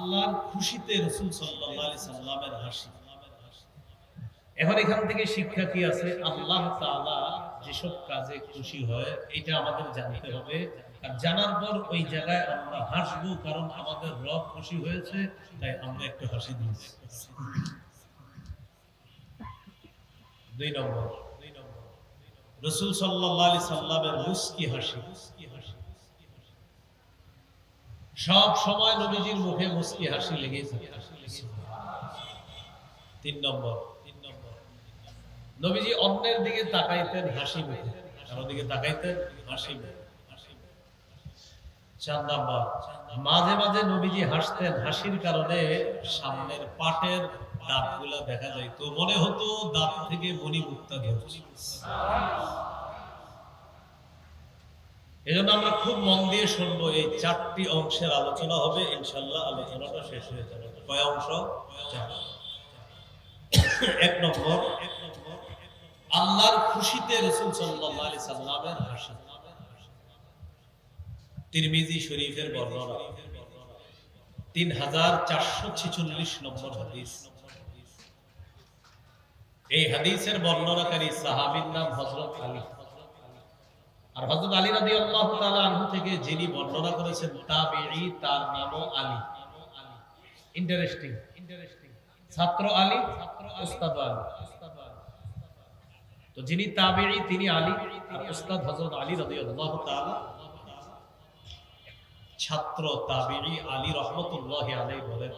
আল্লাহর খুশিতে রসুল সাল্লামের হাসি। এখন এখান থেকে শিক্ষা কি আছে? আল্লাহ যেসব কাজে খুশি হয়, এটা আমাদের জানতে হবে। আর জানার পর ওই জায়গায় আমরা হাসবো, কারণ আমাদের রব খুশি হয়েছে, তাই আমরা একটু হাসি দিয়েছি দুই নম্বর। রসুল সাল্লাহ আলি সাল্লামের মুস্কি হাসি। সব সময় নবীজির মুখে মুস্কি হাসি লেগে তিন নম্বর তিন নম্বর। নবীজি অন্যের দিকে তাকাইতেন হাসি মুখে। কারও দিকে তাকাইতেন হাসি মুখে। চার নাম্বার। মাঝে মাঝে নবীজি হাসতেন হাসির কারণে সামনের পাটের দাঁতগুলা দেখা যায় তো মনে হতো দাঁত থেকে মনি মুক্তা ধরছে এজন্য আমরা খুব মন দিয়ে শুনব, এই চারটি অংশের আলোচনা হবে ইনশাল্লাহ আলোচনাটা শেষ হয়ে যাবে। কয় অংশ? এক নম্বর, আল্লাহর খুশিতে রসুল সাল্লাহ আলি সাল্লামের হাসি। তিরমিজি শরীফের বর্ণনা। তিন হাজার চারশো ছেচল্লিশ নম্বর হাদিস। এই হাদিসের বর্ণনাকারী সাহাবির নাম হজরত আলী। আর হজরত আলী রাদি আল্লাহ আনহু থেকে যিনি বর্ণনা করেছেন তার নামও আলী। ইন্টারেস্টিং ইন্টারেস্টিং ছাত্র আলী, উস্তাদ আলী। তো যিনি তিনি আলী। আর হযরত আলী রাদিয়াল্লাহু তাআলা। ছাত্র আলী রাহমাতুল্লাহ আলাইহি বলেন,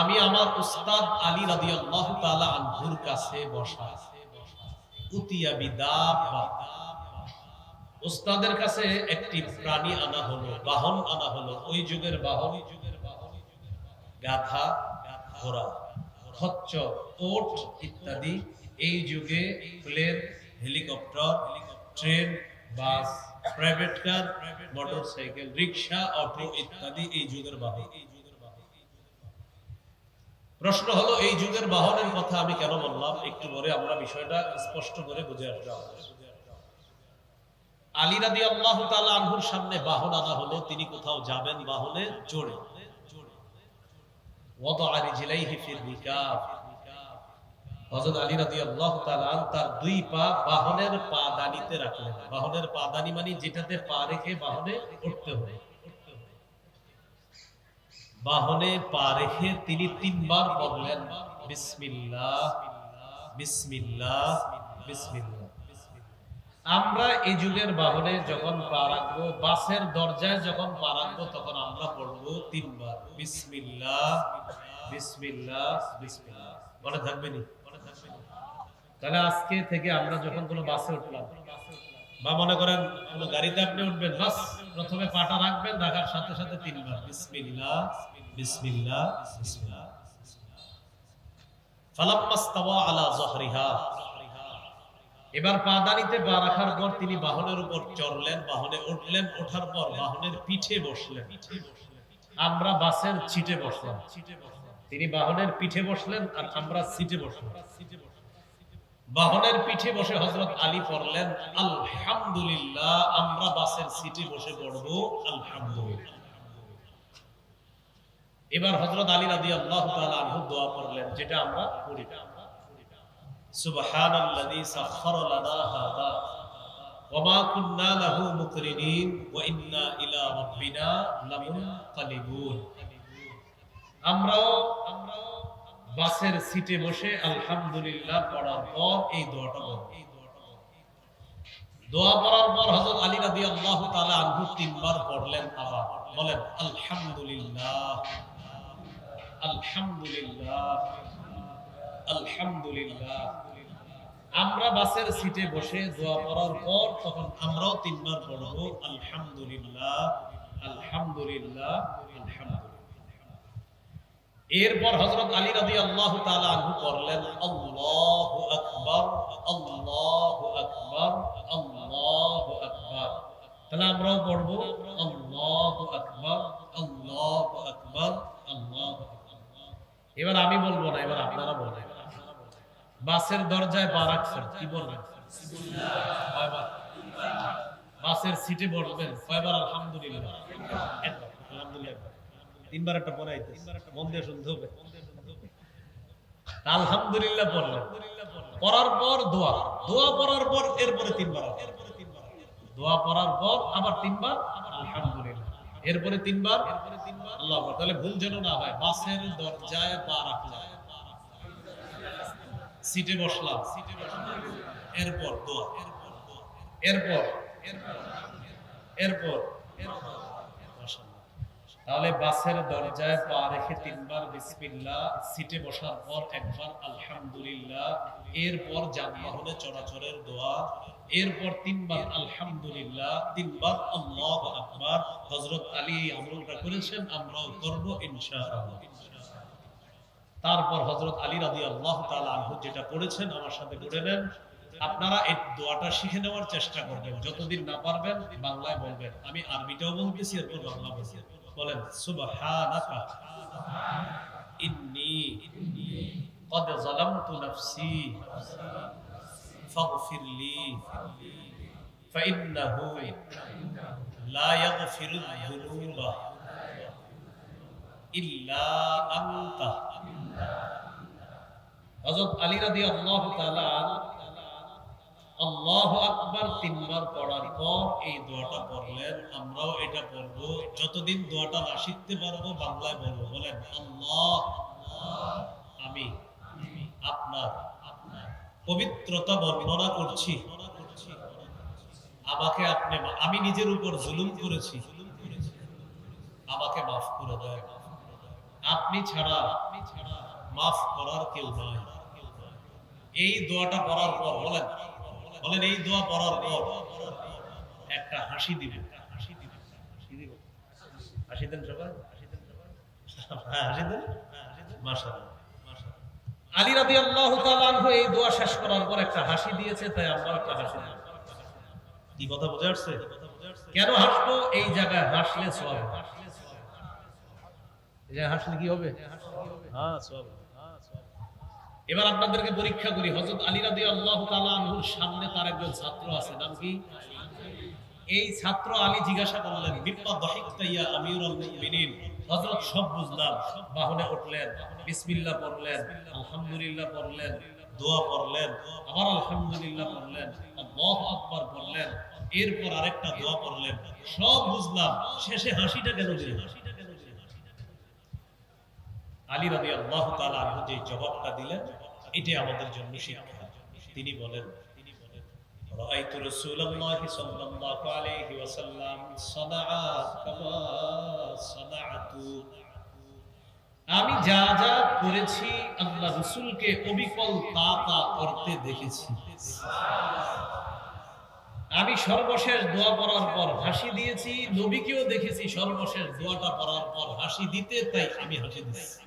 আমি আমার উস্তাদ আলী রাদিয়াল্লাহু তাআলা আনহুর কাছে বসা। উস্তাদের কাছে একটি প্রাণী আনা হলো, বাহন আনা হলো। ওই যুগের বাহন। গাধা, ঘোড়া খচ্চর ওট ইত্যাদি। এই যুগে plane, helicopter, train, bus, private car motorcycle rickshaw, auto ইত্যাদি এই যুগের বাহন। প্রশ্ন হলো, এই যুগের বাহনের কথা আমি কেন বললাম? একটু পরে আমরা বিষয়টা স্পষ্ট করে বুঝে আসব। আলী রাদি আল্লাহ আনহুর সামনে বাহন আনা হলো, তিনি কোথাও যাবেন বাহনে তাআলা তার দুই পা বাহনের পা বাহনের পা দানি মানে যেটাতে পা রেখে বাহনে উঠতে হবে। বাহনে পা রেখে তিনি তিনবার বললেন, বিসমিল্লাহ বিসমিল্লাহ বিসমিল্লাহ। আমরা এই যুগের বাহনে যখন পা রাখব, বাসের দরজায় যখন পা রাখব, তখন আমরা পড়ব তিনবার, বিসমিল্লাহ বিসমিল্লাহ বিসমিল্লাহ। মনে থাকবে নি? তাহলে আজকে থেকে আমরা যখন কোনো বাসে উঠলাম বা মনে করেন কোনো গাড়িতে আপনি উঠবেন, বাস, প্রথমে পাটা রাখবেন, রাখার সাথে সাথে তিনবার, বিসমিল্লাহ বিসমিল্লাহ বিসমিল্লাহ। ফালাম্মাস্তাওয়া আলা যহরিহা এবার পা দানিতে পা রাখার পর তিনি বাহনের উপর চড়লেন, বাহনে উঠলেন, ওঠার পর বাহনের পিঠে বসলেন পিঠে বসলেন। আমরা বাসের ছিটে বসলাম। তিনি বাহনের পিঠে বসলেন আর আমরা সিটে বসলাম। বাহনের পিঠে বসে হজরত আলী পড়লেন, আলহামদুলিল্লাহ, আমরা বাসের সিটে বসে পড়ব, আলহামদুলিল্লাহ। এবার হজরত আলী রাদি আল্লাহ আনহু দোয়া পড়লেন যেটা আমরা পড়ি আমরাও বাসের সিটে বসে আলহামদুলিল্লাহ পড়ার পর এই দোয়াটা বলব। দোয়া পড়ার পর হযরত আলী রাদিয়াল্লাহু তাআলা আনহু তিনবার পড়লেন আবার। বলেন, আলহামদুলিল্লাহ আলহামদুলিল্লাহ আলহামদুলিল্লাহ। আমরা বাসের সিটে বসে দোয়া পড়ার পর তখন আমরাও তিনবার পড়ব, আলহামদুলিল্লাহ আলহামদুলিল্লাহ আলহামদুলিল্লাহ। এরপর হজরত আলী পড়লেন আল্লাহু আকবার তাহলে আমরাও পড়ব এবার আমি বলব না, এবার আপনারা বলবেন বাসের দরজায় পা রাখছেন, কি বলবেন? বাসের সিটে কয়বার? আলহামদুলিল্লাহ। আলহামদুলিল্লাহ। তিনবার একটা পরে আইতেছে। শুনতে হবে। আলহামদুলিল্লাহ পড়লেন পড়ার পর দোয়া। দোয়া পড়ার পর এরপরে তিনবার দোয়া পড়ার পর আবার তিনবার। আলহামদুলিল্লাহ। এরপরে তিনবার। আল্লাহ তাহলে ভুল যেন না হয়। বাসের দরজায় পা রাখলাম। সিটে বসলাম। এরপর দোয়া। এরপর। এরপর। মাশাআল্লাহ। তাহলে বাসের দরজায় পা রেখে তিনবার বিসমিল্লাহ, সিটে বসার পর একবার আলহামদুলিল্লাহ, এরপর যানবাহনে চলাচলের দোয়া, এরপর তিনবার আলহামদুলিল্লাহ, তিনবার আল্লাহ আকবার, হযরত আলী আমলটা করেছেন, আমরাও করব ইনশাআল্লাহ। তারপর হযরত আলী রাদিয়াল্লাহু তাআলা আনহু যেটা করেছেন আমার সাথে পড়ে নেন। আপনারা এই দোয়াটা শিখে নেওয়ার চেষ্টা করবেন, যতদিন না পারবেন বাংলায় বলবেন। আমি আরবিটাও বলতেছি এরপর বাংলা বলছি বলেন সুবহানাকা ইন্নী قد ظلمت نفسي فاغفر لي فإنه لا يغفر الذنوب إلا أنت হযরত আলী রাদিয়াল্লাহু তাআলা আল্লাহু আকবার তিনবার পড়ার পর এই দোয়াটা পড়লেন। আমরাও এটা যতদিন দোয়াটা না শিখতে পারব, বাংলায় বলব, বলেন, আল্লাহ। আমি আপনার পবিত্রতা বর্ণনা করছি। আমাকে আপনি আমি নিজের উপর জুলুম করেছি। আমাকে মাফ করে দেয় আপনি ছাড়া মাফ করার কেউ নাই। এই দোয়াটা পড়ার পর, বলেন বলেন এই দোয়া পড়ার পর একটা হাসি দিবেন। হাসি দিবেন। হাসি হাসি দেন সবাই? হ্যাঁ, হাসি দেন। মাশাআল্লাহ আলী রাদিয়াল্লাহু তাআলা আনহু এই দোয়া শেষ করার পর একটা হাসি দিয়েছে তাই আমরা একটা হাসি কি কথা বোঝা যাচ্ছে? কেন হাসবো? এই জায়গায় হাসলে সব জায়গায় হাসলে কি হবে? হ্যাঁ সব এবার আপনাদেরকে পরীক্ষা করি, হযরত আলী তাআলা আনহুর সামনে তার একজন ছাত্র আছে, নাম কি? এই ছাত্র আলী জিজ্ঞাসা করলেন সব বুঝলাম, বাহনে উঠলেন পড়লেন, আলহামদুলিল্লাহ পড়লেন, দোয়া পড়লেন, আবার আলহামদুলিল্লাহ পড়লেন, আল্লাহু পড়লেন, এরপর আরেকটা দোয়া পড়লেন। সব বুঝলাম, শেষে হাসিটা কেন হাসিটা আলী রাদি আল্লাহ তালা আনহু যে জবাবটা দিলেন এটি আমাদের জন্য শিক্ষা তিনি বলেন رأيت رسول الله صلى الله عليه وسلم صنع كما صنعت আমি যা যা করেছি আল্লাহ রসুলকে অবিকল তা তা করতে দেখেছি আমি সর্বশেষ দোয়া পড়ার পর হাসি দিয়েছি নবীকেও দেখেছি সর্বশেষ দোয়াটা পড়ার পর হাসি দিতে তাই আমি হাসি দিচ্ছি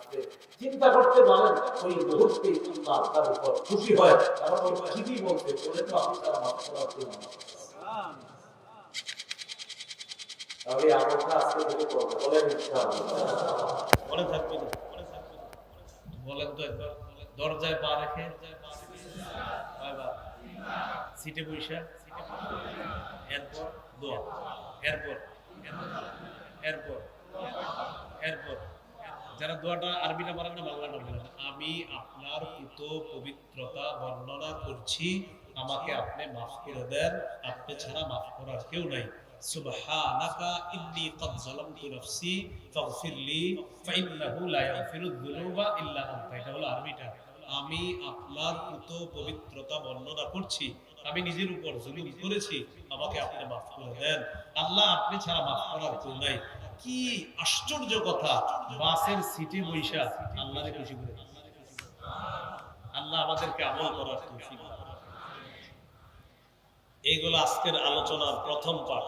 চিন্তা করতে পারেন ওই মুহূর্তে আল্লাহ আপনার উপর খুশি হয়। কারণ ওই ঠিকই বলতে বলে তো তারা মাফ করার জন্য তবে আমলটা আজকে বলেন বলেন তো একবার। দরজায় পা রেখে। সিটে বৈশা এরপর দোয়া। এরপর। এরপর। এরপর। যারা দোয়াটা আরবিটা বলেন না বাংলাটা বলেন আমি আপনার কৃত পবিত্রতা বর্ণনা করছি, আমাকে আপনি মাফ করে দেন, আপনি ছাড়া মাফ করার কেউ নাই। সুবহানাকা ইন্নী যালামতু নাফসি ফাইন্নাহু লা যুনুবা ইল্লা আনতা। এটা হলো আরবিটা আমি আপনার কৃত পবিত্রতা বর্ণনা করছি, আমি নিজের উপর জুলুম করেছি, আমাকে আপনি মাফ করে দেন। আল্লাহ আপনি ছাড়া মাফ করার কেউ নাই। কি আশ্চর্য কথা। বাসের সিটি বৈশা আল্লাহ খুশি করে। আল্লাহ আমাদেরকে আমল করার এইগুলো আজকের আলোচনার প্রথম পাঠ।